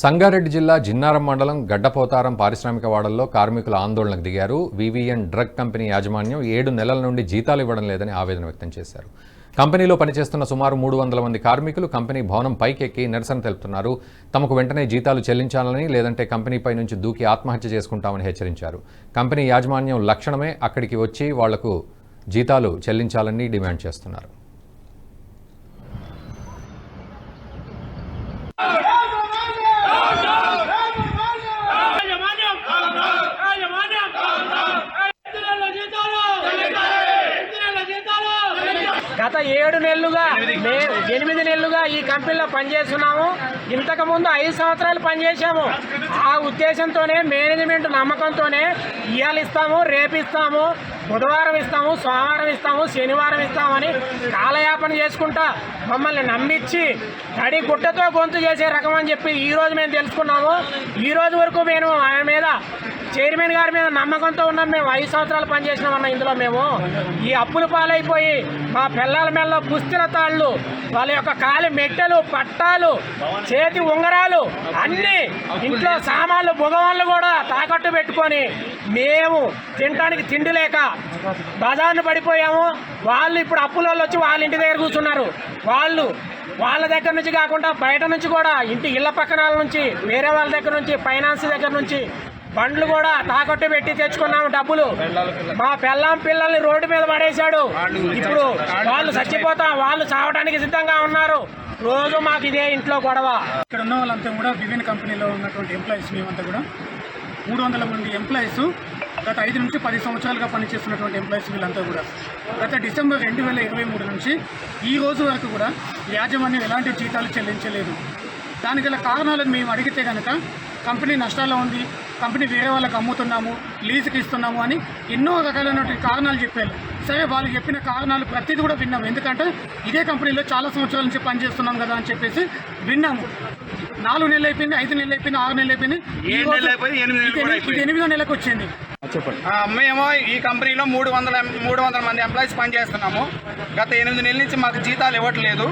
సంగారెడ్డి జిల్లా జిన్నారం మండలం గడ్డపోతారం పారిశ్రామిక వాడల్లో కార్మికుల ఆందోళనకు దిగారు. వివిఎన్ డ్రగ్ కంపెనీ యాజమాన్యం ఏడు నెలల నుండి జీతాలు ఇవ్వడం లేదని ఆవేదన వ్యక్తం చేశారు. కంపెనీలో పనిచేస్తున్న సుమారు మూడు వందల మంది కార్మికులు కంపెనీ భవనం పైకెక్కి నిరసన తెలుపుతున్నారు. తమకు వెంటనే జీతాలు చెల్లించాలని లేదంటే కంపెనీపై నుంచి దూకి ఆత్మహత్య చేసుకుంటామని హెచ్చరించారు. కంపెనీ యాజమాన్యం లక్షణమే అక్కడికి వచ్చి వాళ్ళకు జీతాలు చెల్లించాలని డిమాండ్ చేస్తున్నారు యాజమాన్యం యాజమాన్యం ఎత్తునెల్ల జీతాలు ఎత్తునెల్ల జీతాలు గత ఏడు నెలలుగా ఎనిమిది నెలలుగా ఈ కంపెనీలో పనిచేస్తున్నాము. ఇంతకు ముందు ఐదు సంవత్సరాలు పనిచేశాము. ఆ ఉద్దేశంతోనే మేనేజ్మెంట్ నమ్మకంతోనే ఇవాళ ఇస్తాము రేపు ఇస్తాము బుధవారం ఇస్తాము సోమవారం ఇస్తాము శనివారం ఇస్తామని కాలయాపన చేసుకుంటా మమ్మల్ని నమ్మించి తడి గుట్టతో గొంతు చేసే రకం అని చెప్పి ఈ రోజు మేము తెలుసుకున్నాము. ఈ రోజు వరకు మేము ఆయన మీద చైర్మన్ గారి మీద నమ్మకంతో ఉన్నాం. మేము ఐదు సంవత్సరాలు పనిచేసినామన్న ఇందులో మేము. ఈ అప్పుల పాలైపోయి మా పిల్లల మెల్ల పుస్తల తాళ్ళు వాళ్ళ యొక్క కాలి మెట్టెలు పట్టాలు చేతి ఉంగరాలు అన్ని ఇంట్లో సామాన్లు బుగవాళ్ళు కూడా తాకట్టు పెట్టుకొని మేము తినడానికి తిండి లేక బజార్ను పడిపోయాము. వాళ్ళు ఇప్పుడు అప్పులలో వచ్చి వాళ్ళ ఇంటి దగ్గర కూర్చున్నారు. వాళ్ళు వాళ్ళ దగ్గర నుంచి కాకుండా బయట నుంచి కూడా ఇంటి ఇళ్ళ పక్కన నుంచి వేరే వాళ్ళ దగ్గర నుంచి ఫైనాన్స్ దగ్గర నుంచి బండ్లు కూడా తాకట్టు పెట్టి తెచ్చుకున్నాము డబ్బులు. మా పెళ్ళాం పిల్లల్ని రోడ్డు మీద పడేశాడు. ఇప్పుడు వాళ్ళు చచ్చిపోతాం వాళ్ళు చావడానికి సిద్ధంగా ఉన్నారు. రోజు మాకు ఇదే ఇంట్లో గొడవ. ఇక్కడ ఉన్న వాళ్ళంతా కూడా వివిన్ కంపెనీలో ఉన్నటువంటి ఎంప్లాయీస్ మేమంతా కూడా మూడు వందల మంది ఎంప్లాయీస్ గత ఐదు నుంచి పది సంవత్సరాలుగా పనిచేస్తున్నటువంటి ఎంప్లాయీస్ వీళ్ళంతా కూడా. గత డిసెంబర్ రెండు వేల ఇరవై మూడు నుంచి ఈ రోజు వరకు కూడా యాజమాన్యం ఎలాంటి జీతాలు చెల్లించలేదు. దానికి గల కారణాలను మేము అడిగితే కనుక కంపెనీ నష్టాల్లో ఉంది కంపెనీ వేరే వాళ్ళకి అమ్ముతున్నాము లీజుకి ఇస్తున్నాము అని ఎన్నో రకాలైనటువంటి కారణాలు చెప్పారు. సరే వాళ్ళు చెప్పిన కారణాలు ప్రతిదీ కూడా విన్నాము ఎందుకంటే ఇదే కంపెనీలో చాలా సంవత్సరాల నుంచి పనిచేస్తున్నాం కదా అని చెప్పేసి విన్నాము. నాలుగు నెలలు అయిపోయింది ఐదు నెలలు అయిపోయింది ఆరు నెలలు అయిపోయింది. ఎనిమిది ఇది నెలకు వచ్చింది. మేము ఈ కంపెనీలో మూడు వందల మూడు వందల మంది ఎంప్లాయీస్ పనిచేస్తున్నాము. గత ఎనిమిది నెలల నుంచి మాకు జీతాలు ఇవ్వట్లేదు.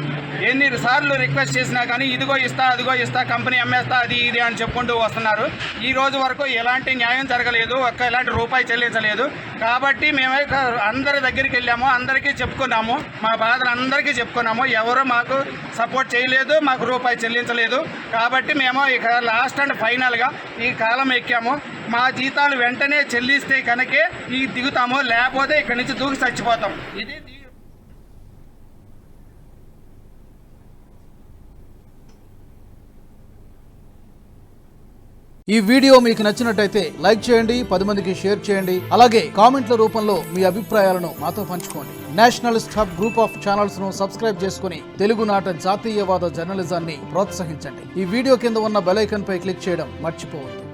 ఎన్ని సార్లు రిక్వెస్ట్ చేసినా కానీ ఇదిగో ఇస్తా అదిగో ఇస్తా కంపెనీ అమ్మేస్తా అది ఇది అని చెప్పుకుంటూ వస్తున్నారు. ఈ రోజు వరకు ఎలాంటి న్యాయం జరగలేదు ఒక్క ఎలాంటి రూపాయి చెల్లించలేదు. కాబట్టి మేమే అందరి దగ్గరికి వెళ్ళాము అందరికీ చెప్పుకున్నాము. మా బాధలు అందరికీ చెప్పుకున్నాము. ఎవరు మాకు సపోర్ట్ చేయలేదు మాకు రూపాయి చెల్లించలేదు. కాబట్టి మేము ఇక లాస్ట్ అండ్ ఫైనల్గా ఈ కాలం ఎక్కాము. మా జీతాలు వెంటనే చెల్లిస్తే కనుకే ఈ దిగుతాము లేకపోతే ఇక్కడి నుంచి దూకి చచ్చిపోతాం. ఇది ఈ వీడియో మీకు నచ్చినట్టయితే లైక్ చేయండి పది మందికి షేర్ చేయండి. అలాగే కామెంట్ల రూపంలో మీ అభిప్రాయాలను మాతో పంచుకోండి. నేషనలిస్ట్ హబ్ గ్రూప్ ఆఫ్ ఛానల్స్ను సబ్స్క్రైబ్ చేసుకుని తెలుగునాట జాతీయవాద జర్నలిజాన్ని ప్రోత్సహించండి. ఈ వీడియో కింద ఉన్న బెలైకన్ పై క్లిక్ చేయడం మర్చిపోవద్దు.